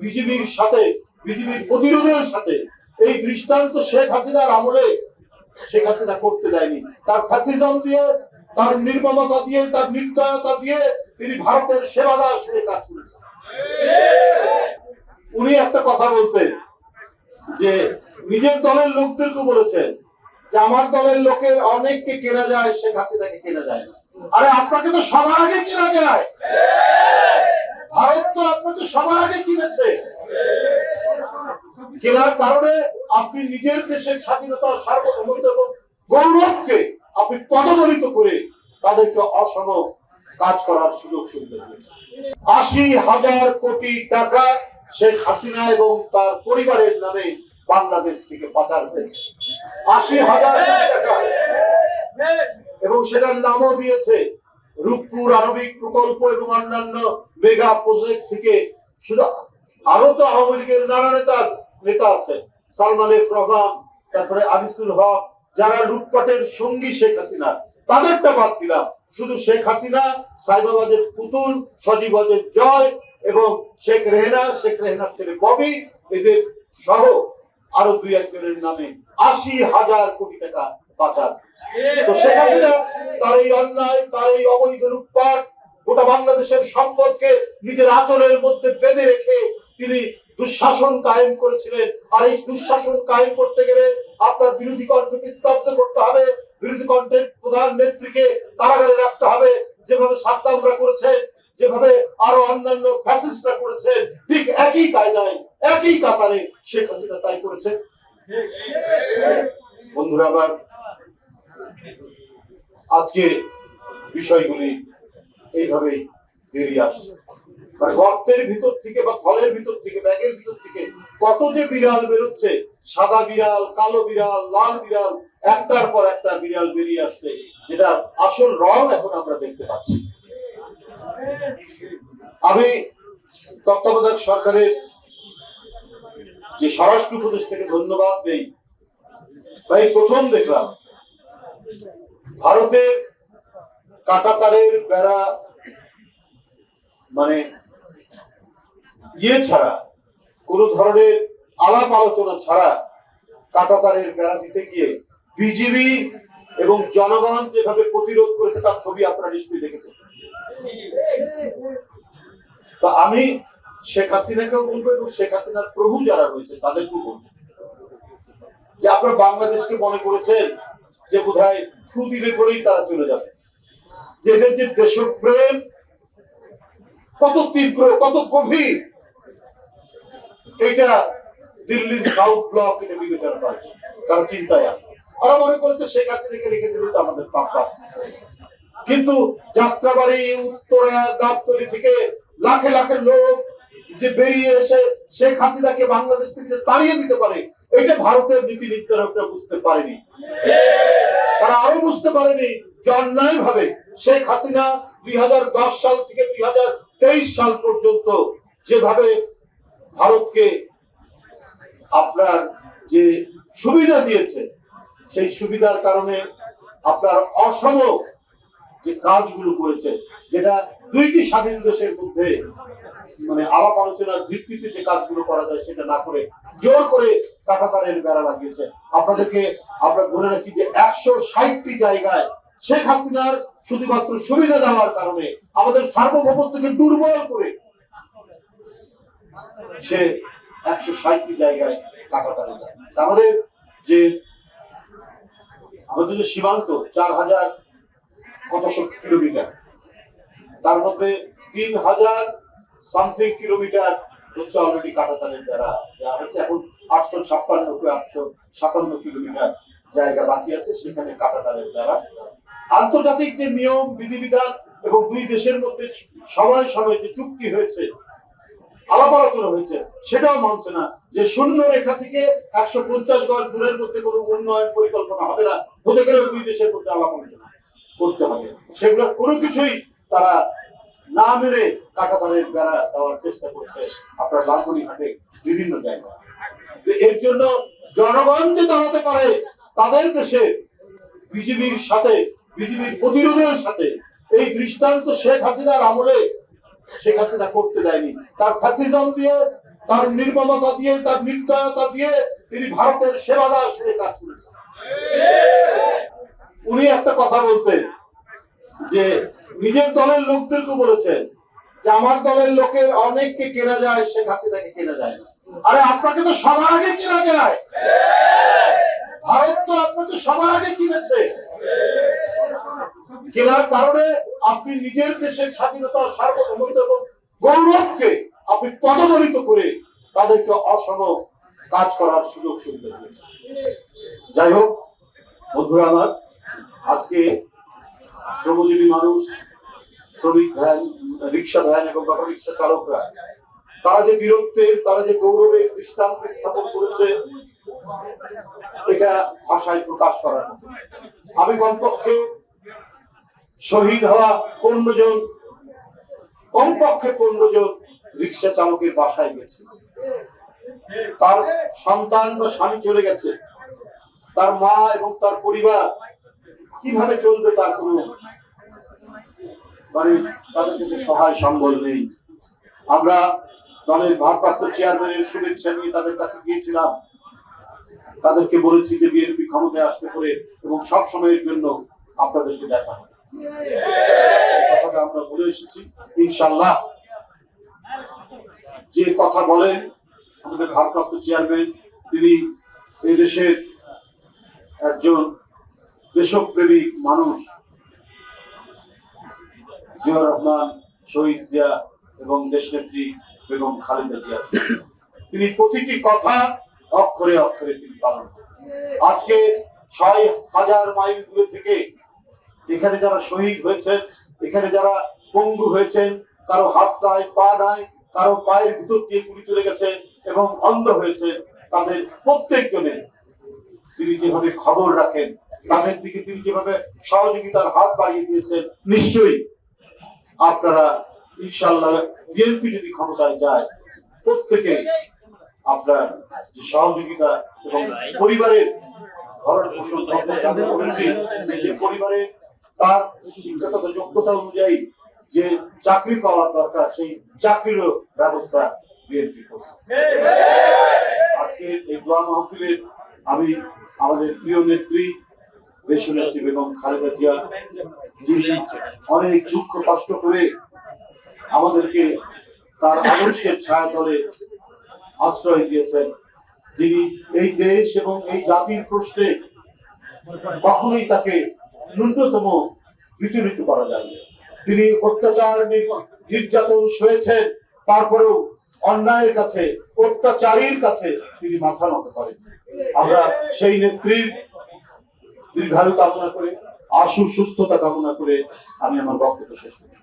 বিজেপির সাথে বিজেপির প্রতিরোধের সাথে, এই দৃষ্টান্ত শেখ হাসিনার আমলে শেখ হাসিনা করতে দেয়নি। তার ফ্যাসিজম দিয়ে, তার নির্মমতা দিয়ে, তার নির্দয়তা দিয়ে তিনি ভারতের সেবা দাস হয়ে কাজ করেছেন। উনি একটা কথা বলতেন যে, নিজের দলের লোকদেরকে বলেছেন যে, আমার দলের লোকের অনেককে কেনা যায়, শেখ হাসিনাকে কেনা যায় না। আরে, আপনাকে তো সবার আগে কেনা যায়। ভারত তো আপনাকে সবার আগে কিনেছে। কেনার কারণে আপনি নিজের দেশের স্বাধীনতা, সার্বভৌমত্ব এবং গৌরবকে আপনি পদদলিত করে তাদেরকে অসম কাজ করার সুযোগ সুবিধা দিয়েছেন। আশি হাজার কোটি টাকা শেখ হাসিনা এবং তার পরিবারের নামে বাংলাদেশ থেকে পাচার হয়েছে। আশি হাজার কোটি টাকা। এবং সেটার নামও দিয়েছে রূপপুর আণবিক প্রকল্প এবং অন্যান্য মেগা প্রজেক্ট থেকে শুধু আরও তো আওয়ামী লীগের নানা নেতা নেতা আছে। সালমান এফ রহমান, তারপরে আনিসুল হক, যারা লুটপাটের সঙ্গী শেখ হাসিনা তাদেরটা বাদ দিলাম। শুধু শেখ হাসিনা, সাইবাবাদের পুতুল, সজীবাদের জয় এবং শেখ রেহনা, শেখ রেহনার ছেলে ববি, এদের সহ আরও দুই একজনের নামে আশি হাজার কোটি টাকা পাচার তো শেখ হাসিনা তার এই অন্যায়, তার এই অবৈধ লুটপাট গোটা বাংলাদেশের সম্পদকে নিজের আচলের মধ্যে বেঁধে রেখে তিনি দুঃশাসন কায়েম করেছিলেন। আর এই দুঃশাসন কায়েম করতে গেলে আপনার বিরোধী কণ্ঠকে স্তব্ধ করতে হবে। বিরোধী কণ্ঠের প্রধান নেত্রীকে কারাগারে রাখতে হবে। যেভাবে সাদ্দামরা করেছেন, যেভাবে আরও অন্যান্য ফ্যাসিস্টরা করেছেন, ঠিক একই কায়দায়, একই কাতারে শেখ হাসিনা তাই করেছে বন্ধুরা, আমার আজকে বিষয়গুলি এইভাবেই বেরিয়ে আসছে। মানে গর্তের ভিতর থেকে বা থলের ভিতর থেকে, ব্যাগের ভিতর থেকে কত যে বিড়াল বেরোচ্ছে, সাদা বিড়াল, কালো বিড়াল, লাল বিড়াল, একটার পর একটা বিড়াল বেরিয়ে আসছে যেটা আসল রং এখন আমরা দেখতে পাচ্ছি। আমি তত্ত্বাবধায়ক সরকারের যে স্বরাষ্ট্র প্রদেশ থেকে ধন্যবাদ দেই ভাই প্রথম দেখলাম ভারতের কাটাতারের বেড়া মানে ইয়ে ছাড়া, কোন ধরনের আলাপ আলোচনা ছাড়া কাটাতারের বেড়া দিতে গিয়ে বিজিবি এবং জনগণ যেভাবে প্রতিরোধ করেছে, তার ছবি আপনারা নিশ্চয়ই দেখেছেন। তো আমি শেখ হাসিনাকেও বলব এবং শেখ হাসিনার প্রভু যারা রয়েছে তাদেরকেও বলব। যে আপনারা বাংলাদেশকে মনে করেছেন যে বোধহয় ফু দিলে পরেই তারা চলে যাবে। যে এদের যে দেশপ্রেম, কত তীব্র, কত গভীর, এটা দিল্লির সাউথ ব্লক এটা বিবেচনা করে। তারা চিন্তায় আছে। ওরা মনে করেছে, শেখ হাসিনাকে রেখে দিলে তো আমাদের আছে কিন্তু যাত্রাবাড়ি, উত্তরা, গাবতলি থেকে লাখে লাখে লোক যে বেরিয়ে এসে শেখ হাসিনাকে বাংলাদেশ থেকে তাড়িয়ে দিতে পারে এটা ভারতের নীতি নির্ধারকরা বুঝতে পারেনি। তারা আরও বুঝতে পারেনি যে অন্যায় ভাবে শেখ হাসিনা দুই সাল থেকে দুই সাল পর্যন্ত যেভাবে ভারতকে আপনার যে সুবিধা দিয়েছে, সেই সুবিধার কারণে আপনার অসম যে কাজগুলো করেছে, যেটা দুইটি স্বাধীন দেশের মধ্যে মানে আলাপ আলোচনার ভিত্তিতে যে কাজগুলো করা যায় সেটা না করে জোর করে কাটাতারের বেড়া লাগিয়েছে। আপনাদেরকে আমরা ধরে রাখি যে একশো ষাটটি জায়গায় শেখ হাসিনার শুধুমাত্র সুবিধা দেওয়ার কারণে আমাদের সার্বভৌমত্বকে দুর্বল করে সে একশো ষাটটি জায়গায় কাটাতারে যায় আমাদের যে আমাদের যে সীমান্ত, চার হাজার কতশো কিলোমিটার তার মধ্যে তিন হাজার সামথিং কিলোমিটার হচ্ছে অলরেডি কাটাতারের দ্বারা হচ্ছে এখন আটশো ছাপ্পান্ন আটশো সাতান্ন কিলোমিটার জায়গা বাকি আছে, সেখানে কাটাতারের দ্বারা। আন্তর্জাতিক যে নিয়ম, বিধিবিধান এবং দুই দেশের মধ্যে সময় সময় যে চুক্তি হয়েছে, আলাপ আলোচনা হয়েছে, সেটাও মানছে না যে শূন্য রেখা থেকে একশো পঞ্চাশ গড় দূরের মধ্যে কোনো উন্নয়ন পরিকল্পনা হবে না। হতে গেলেও দুই দেশের মধ্যে আলাপ আলোচনা করতে হবে। সেগুলো কোনো কিছুই তারা না মেরে কাটাতারের বেড়া দেওয়ার চেষ্টা করছে আপনার লালমনি ঘাটে বিভিন্ন জায়গায়। এর জন্য জনগণ যে দাঁড়াতে পারে, তাদের দেশে বিজেপির সাথে, বিজেপির প্রতিরোধের সাথে এই দৃষ্টান্ত শেখ হাসিনার আমলে শেখ হাসিনা করতে দেয়নি। তার ফ্যাসিজম দিয়ে, তার নির্মমতা দিয়ে, তার নির্দয়তা দিয়ে তিনি ভারতের সেবাদাস হয়ে কাজ করেছেন। উনি একটা কথা বলতেন যে নিজের দলের লোকদেরকে বলেছেন যে আমার দলের লোকের অনেককে কেনা যায়, শেখ হাসিনাকে কেনা যায় না। আরে আপনাকে তো সবার আগে কেনা যায়। ভারত তো আপনাকে সবার আগে কিনেছে। কেনার কারণে আপনি নিজের দেশের স্বাধীনতা সার্বভৌমত্ব এবং গৌরবকে আপনি পদদলিত করে তাদেরকে অসম কাজ করার সুযোগ সুবিধা দিয়েছেন। যাই হোক, বন্ধুরা আমার, আজকে শ্রমজীবী মানুষ, শ্রমিক ভ্যান, রিক্সা ভ্যান এবং অটো রিক্সা চালকরা, তারা যে বীরত্বের তারা যে গৌরবের দৃষ্টান্ত স্থাপন করেছে, এটা ভাষায় প্রকাশ করার আমি কমপক্ষে শহীদ হওয়া পনেরো জন, কমপক্ষে পনেরো জন রিক্সা চালকের বাসায় গেছে। তার সন্তান বা স্বামী চলে গেছে। তার মা এবং তার পরিবার কীভাবে চলবে তার কোনো মানে তাদের কাছে সহায় সম্বল নেই। আমরা দলের ভারপ্রাপ্ত চেয়ারম্যানের শুভেচ্ছা নিয়ে তাদের কাছে গিয়েছিলাম। তাদেরকে বলেছি যে বিএনপি ক্ষমতায় আসতে করে এবং সব সময়ের জন্য আপনাদেরকে দেখা। কথাটা আমরা বলে এসেছি ইনশাল্লাহ যে কথা বলেন আমাদের ভারপ্রাপ্ত চেয়ারম্যান, তিনি এই দেশের একজন দেশপ্রেমিক মানুষ। জিয়া রহমান, শহীদ জিয়া এবং দেশনেত্রী বেগম খালেদা জিয়া। তিনি প্রতিটি কথা অক্ষরে অক্ষরে তিনি পালন আজকে ছয় হাজার মাইল দূরে থেকে এখানে যারা শহীদ হয়েছেন, এখানে যারা পঙ্গু হয়েছেন, কারও হাত নাই, পা নাই, কারও পায়ের ভিতর দিয়ে গুলি চলে গেছে এবং অন্ধ হয়েছে, তাদের প্রত্যেকজনে তিনি যেভাবে খবর রাখেন, তাদের দিকে তিনি যেভাবে সহযোগিতার হাত বাড়িয়ে দিয়েছেন, নিশ্চয়ই আপনারা ইনশাল্লাহ বিএনপি যদি ক্ষমতায় যায় প্রত্যেকে আপনার যে সহযোগিতা এবং পরিবারের ভরণ পোষণ সম্পর্কে আমি বলেছি যে পরিবারে তার শিক্ষাগত যোগ্যতা অনুযায়ী যে চাকরি পাওয়ার দরকার, সেই চাকরিরও ব্যবস্থা বিএনপি করবে। আজকে এই দোয়া মাহফিলের আমি আমাদের প্রিয় নেত্রী দেশ নেত্রী বেগম খালেদা জিয়া অনেক দুঃখ কষ্ট করে আমাদেরকে তার আদর্শের ছায়া তলে আশ্রয় দিয়েছেন। যিনি এই দেশ এবং এই জাতির প্রশ্নে কখনোই তাকে ন্যূনতম বিচলিত করা যায়নি। তিনি অত্যাচার নির- নির্যাতন সয়েছেন, তারপরেও অন্যায়ের কাছে, অত্যাচারীর কাছে তিনি মাথা নত করেন। আমরা সেই নেত্রীর দীর্ঘায়ু কামনা করে। আশু সুস্থতা কামনা করে আমি আমার বক্তব্য শেষ করছি।